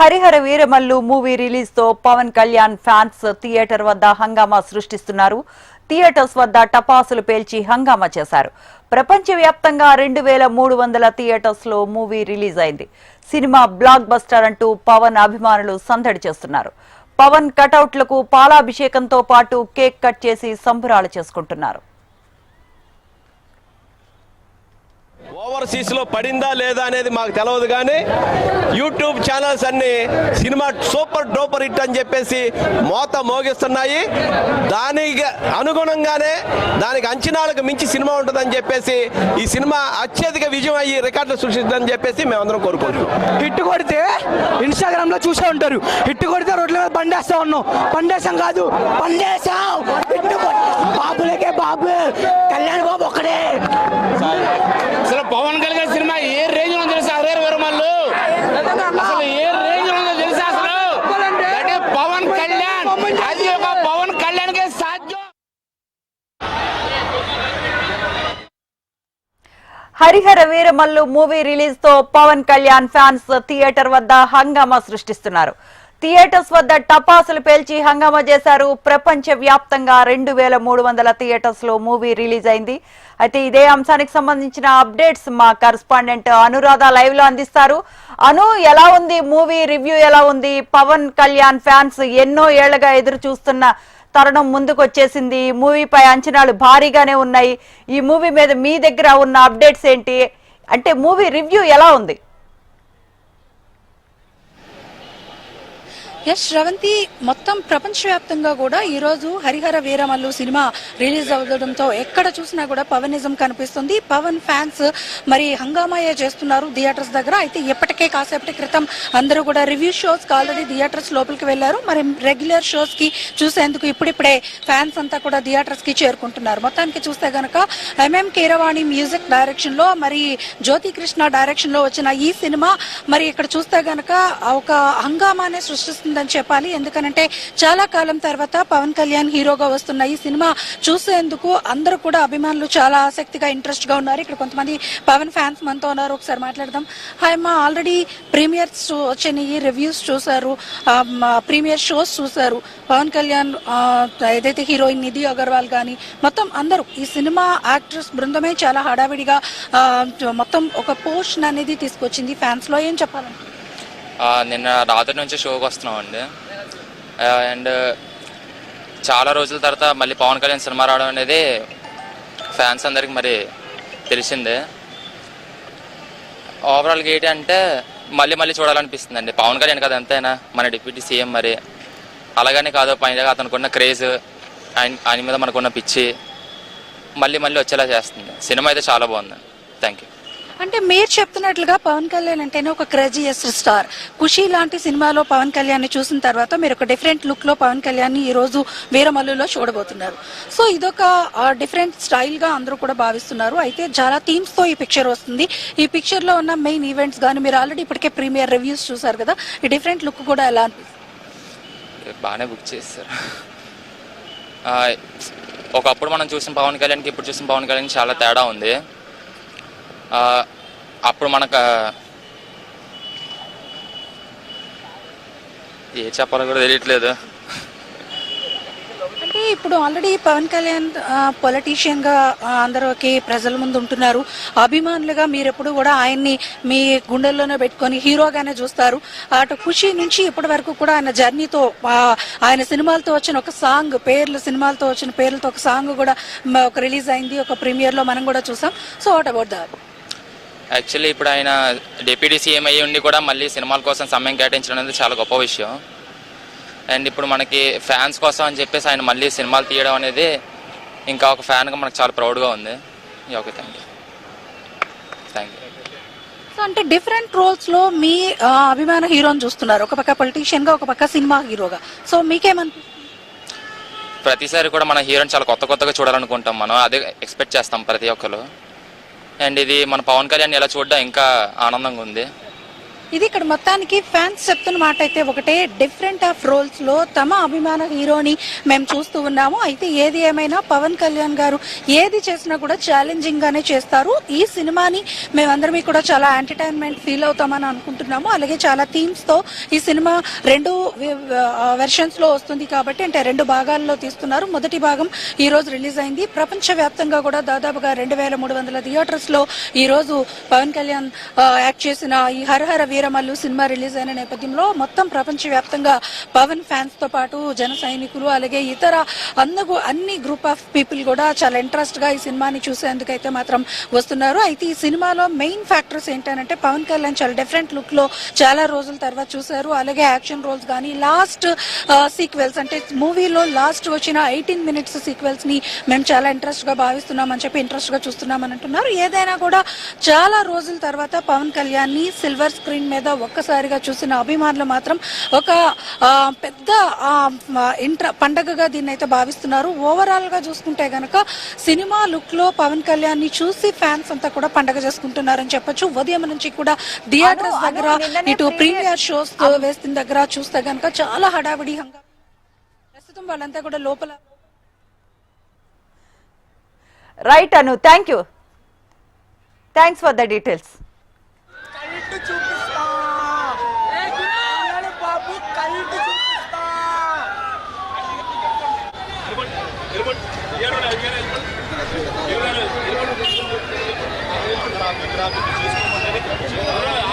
Harihara Veeramallu movie రిలీజ్తో Pawan Kalyan fans theatre వద్ద హంగామా సృష్టిస్తున్నారు. థియేటర్స్ వద్ద టపాసులు పేల్చి హంగామా చేశారు. ప్రపంచవ్యాప్తంగా రెండు వేల మూడు వందల థియేటర్స్లో మూవీ రిలీజ్ అయింది. సినిమా బ్లాక్ బస్టర్ అంటూ పవన్ అభిమానులు సందడి చేస్తున్నారు. పవన్ కటౌట్లకు పాలాభిషేకంతో పాటు కేక్ కట్ చేసి సంబురాలు చేసుకుంటున్నారు. ఓవర్సీస్లో పడిందా లేదా అనేది మాకు తెలియదు కానీ యూట్యూబ్ ఛానల్స్ అన్ని సినిమా సూపర్ డూపర్ హిట్ అని చెప్పేసి మోత మోగిస్తున్నాయి. దానికి అనుగుణంగానే దానికి అంచనాలకు మించి సినిమా ఉంటుందని చెప్పేసి ఈ సినిమా అత్యధిక విజయం అయ్యి రికార్డులు సృష్టిస్తుందని చెప్పేసి మేమందరం కోరుకుంటున్నాం. హిట్ కొడితే ఇన్స్టాగ్రామ్లో చూసే ఉంటారు. హిట్ కొడితే రోడ్ల మీద పండేస్తా ఉన్నాం. పండేసాం కాదు పండేసాం బాబులకే బాబు. కళ్యాణ్ బాబు ఒక్కడే. అసలు పవన్ కళ్యాణ్ సినిమా ఏ రేంజ్లో తెలుసా అదే విరమల్లు? అసలు ఏ రేంజ్లో తెలుసా అసలు? అంటే పవన్ కళ్యాణ్. అది ఒక పవన్ కళ్యాణ్ కే సాధ్యం. హరిహర వీరమల్లు మూవీ రిలీజ్తో పవన్ కళ్యాణ్ ఫ్యాన్స్ థియేటర్ వద్ద హంగామా సృష్టిస్తున్నారు. థియేటర్స్ వద్ద టపాసులు పేల్చి హంగామా చేశారు. ప్రపంచ వ్యాప్తంగా రెండు వేల మూడు వందల థియేటర్స్లో మూవీ రిలీజ్ అయింది. అయితే ఇదే అంశానికి సంబంధించిన అప్డేట్స్ మా కరస్పాండెంట్ అనురాధ లైవ్లో అందిస్తారు. అను ఎలా ఉంది? మూవీ రివ్యూ ఎలా ఉంది? పవన్ కళ్యాణ్ ఫ్యాన్స్ ఎన్నో ఏళ్ళుగా ఎదురు చూస్తున్న తరుణం ముందుకు వచ్చేసింది. ఈ మూవీపై అంచనాలు భారీగానే ఉన్నాయి. ఈ మూవీ మీద మీ దగ్గర ఉన్న అప్డేట్స్ ఏంటి? అంటే మూవీ రివ్యూ ఎలా ఉంది? ఎస్ శ్రవంతి మొత్తం ప్రపంచవ్యాప్తంగా కూడా ఈరోజు హరిహర వీరమల్లు సినిమా రిలీజ్ అవ్వడంతో ఎక్కడ చూసినా కూడా పవనిజం కనిపిస్తుంది. పవన్ ఫ్యాన్స్ మరి హంగామాయే చేస్తున్నారు థియేటర్స్ దగ్గర. అయితే ఇప్పటికే కాసేపటి క్రితం అందరూ కూడా రివ్యూ షోస్ ఆల్రెడీ థియేటర్స్ లోపలికి వెళ్ళారు మరి రెగ్యులర్ షోస్కి చూసేందుకు ఇప్పుడిప్పుడే ఫ్యాన్స్ అంతా కూడా థియేటర్స్కి చేరుకుంటున్నారు. మొత్తానికి చూస్తే గనక ఎంఎం కీరవాణి మ్యూజిక్ డైరెక్షన్లో మరి జ్యోతి కృష్ణ డైరెక్షన్లో వచ్చిన ఈ సినిమా మరి ఇక్కడ చూస్తే గనక ఒక హంగామానే సృష్టిస్తుంది. సృష్టిస్తుందని చెప్పాలి. ఎందుకనంటే చాలా కాలం తర్వాత పవన్ కళ్యాణ్ హీరోగా వస్తున్న ఈ సినిమా చూసేందుకు అందరూ కూడా అభిమానులు చాలా ఆసక్తిగా ఇంట్రెస్ట్గా ఉన్నారు. ఇక్కడ కొంతమంది పవన్ ఫ్యాన్స్ మనతో ఉన్నారు. ఒకసారి మాట్లాడదాం. హాయ్ మా ఆల్రెడీ ప్రీమియర్స్ వచ్చినాయి రివ్యూస్ చూసారు ప్రీమియర్ షోస్ చూసారు పవన్ కళ్యాణ్ ఏదైతే హీరోయిన్ నిధి అగర్వాల్ కానీ మొత్తం అందరూ ఈ సినిమా యాక్ట్రెస్ బృందమే చాలా హడావిడిగా మొత్తం ఒక పోషన్ అనేది తీసుకొచ్చింది. ఫ్యాన్స్లో ఏం చెప్పాలంటే నిన్న రాత్రి నుంచి షోకి వస్తున్నామండి. అండ్ చాలా రోజుల తర్వాత మళ్ళీ పవన్ కళ్యాణ్ సినిమా రావడం అనేది ఫ్యాన్స్ అందరికి మరి తెలిసిందే. ఓవరాల్గా ఏంటి అంటే మళ్ళీ మళ్ళీ చూడాలనిపిస్తుంది అండి పవన్ కళ్యాణ్ కదా ఎంతైనా మన డిప్యూటీ సీఎం మరి. అలాగనే కాదు పైన అతనుకున్న క్రేజ్ ఆయన ఆయన మీద మనకున్న పిచ్చి మళ్ళీ మళ్ళీ వచ్చేలా చేస్తుంది. సినిమా అయితే చాలా బాగుంది థ్యాంక్ యూ అంటే మీరు చెప్తున్నట్లుగా పవన్ కళ్యాణ్ అంటేనే ఒక క్రేజియస్ స్టార్. ఖుషి లాంటి సినిమాలో పవన్ కళ్యాణ్ చూసిన తర్వాత మీరు ఒక డిఫరెంట్ లుక్లో పవన్ కళ్యాణ్ ఈ రోజు వీరమల్లులో చూడబోతున్నారు. సో ఇదొక డిఫరెంట్ స్టైల్గా అందరూ కూడా భావిస్తున్నారు. అయితే చాలా థీమ్స్తో ఈ పిక్చర్ వస్తుంది. ఈ పిక్చర్లో ఉన్న మెయిన్ ఈవెంట్స్ కానీ మీరు ఆల్రెడీ ఇప్పటికే ప్రీమియర్ రివ్యూస్ చూసారు కదా ఈ డిఫరెంట్ లుక్ కూడా ఎలా అనిపిస్తుంది బాగానే బుక్ చేస్తారు ఒకప్పుడు మనం చూసిన పవన్ కళ్యాణ్కి ఇప్పుడు చూసిన పవన్ కళ్యాణ్ చాలా తేడా ఉంది. అప్పుడు మనకు ఏ చెప్పాలో కూడా తెలియట్లేదు. అంటే ఇప్పుడు ఆల్రెడీ పవన్ కళ్యాణ్ పొలిటీషియన్గా అందరికి ప్రజల ముందు ఉంటున్నారు. అభిమానులుగా మీరు ఎప్పుడు కూడా ఆయన్ని మీ గుండెల్లోనే పెట్టుకొని హీరోగానే చూస్తారు. అటు ఖుషి నుంచి ఇప్పటి వరకు కూడా ఆయన జర్నీతో ఆయన సినిమాలతో వచ్చిన ఒక సాంగ్ పేర్లు సినిమాలతో వచ్చిన పేర్లతో ఒక సాంగ్ కూడా ఒక రిలీజ్ అయింది. ఒక ప్రీమియర్లో మనం కూడా చూసాం. So what about that actually ఇప్పుడు ఆయన డిప్యూటీ సీఎం అయ్యి ఉండి కూడా మళ్ళీ సినిమాల కోసం సమయం కేటాయించడం అనేది చాలా గొప్ప విషయం. అండ్ ఇప్పుడు మనకి ఫ్యాన్స్ కోసం అని చెప్పేసి ఆయన మళ్ళీ సినిమాలు తీయడం అనేది ఇంకా ఒక ఫ్యాన్గా మనకు చాలా ప్రౌడ్గా ఉంది. Okay thank you thank you so అంటే డిఫరెంట్ రోల్స్లో మీ అభిమాన హీరోని చూస్తున్నారు. ఒక పక్క పొలిటీషియన్గా ఒక పక్క సినిమా హీరోగా. సో మీకేమనిపిస్తుంది ప్రతిసారి కూడా మన హీరోని చాలా కొత్త కొత్తగా చూడాలనుకుంటాం మనం. అదే ఎక్స్పెక్ట్ చేస్తాం ప్రతి ఒక్కరు. అండ్ ఇది మన పవన్ కళ్యాణ్ ఎలా చూడడం ఇంకా ఆనందంగా ఉంది. ఇది ఇక్కడ మొత్తానికి ఫ్యాన్స్ చెప్తున్న మాట అయితే ఒకటే. డిఫరెంట్ ఆఫ్ రోల్స్లో తమ అభిమాన హీరోని మేము చూస్తూ ఉన్నాము. అయితే ఏది ఏమైనా పవన్ కళ్యాణ్ గారు ఏది చేసినా కూడా ఛాలెంజింగ్ గానే చేస్తారు. ఈ సినిమాని మేమందరం కూడా చాలా ఎంటర్టైన్మెంట్ ఫీల్ అవుతామని అనుకుంటున్నాము. అలాగే చాలా థీమ్స్తో ఈ సినిమా రెండు వెర్షన్స్లో వస్తుంది కాబట్టి అంటే రెండు భాగాల్లో తీస్తున్నారు. మొదటి భాగం ఈ రోజు రిలీజ్ అయింది. ప్రపంచ వ్యాప్తంగా కూడా దాదాపుగా రెండు వేల మూడు వందల థియేటర్స్లో ఈ రోజు పవన్ కళ్యాణ్ యాక్ట్ చేసిన ఈ హరహర వీరమల్లు సినిమా రిలీజ్ అయిన నేపథ్యంలో మొత్తం ప్రపంచవ్యాప్తంగా పవన్ ఫ్యాన్స్తో పాటు జన సైనికులు అలాగే ఇతర అందకు అన్ని గ్రూప్ ఆఫ్ పీపుల్ కూడా చాలా ఇంట్రెస్ట్గా ఈ సినిమాని చూసేందుకైతే మాత్రం వస్తున్నారు. అయితే ఈ సినిమాలో మెయిన్ ఫ్యాక్టర్స్ ఏంటంటే పవన్ కళ్యాణ్ చాలా డిఫరెంట్ లుక్లో చాలా రోజుల తర్వాత చూశారు. అలాగే యాక్షన్ రోల్స్ కానీ లాస్ట్ సీక్వెల్స్ అంటే మూవీలో లాస్ట్ వచ్చిన ఎయిటీన్ మినిట్స్ సీక్వెల్స్ని మేము చాలా ఇంట్రెస్ట్గా భావిస్తున్నామని చెప్పి ఇంట్రెస్ట్గా చూస్తున్నామని అంటున్నారు. ఏదైనా కూడా చాలా రోజుల తర్వాత పవన్ కళ్యాణ్ని సిల్వర్ స్క్రీన్ మీద ఒక్కసారిగా చూసిన అభిమానులు మాత్రం ఒక పెద్ద ఇంట్ర పండగగా దీన్ని అయితే భావిస్తున్నారు. ఓవరాల్గా చూసుకుంటే గనక సినిమా లుక్లో పవన్ కళ్యాణ్ని చూసి ఫ్యాన్స్ అంతా కూడా పండగ చేసుకుంటున్నారని చెప్పొచ్చు. ఉదయం నుంచి కూడా థియేటర్స్ దగ్గర ఇటు ప్రీమియర్ షోస్ వేస్తున్న దగ్గర చూస్తే గనక చాలా హడావిడి ప్రస్తుతం వాళ్ళంతా కూడా లోపల right Anu. Thank you thanks for the details Gracias.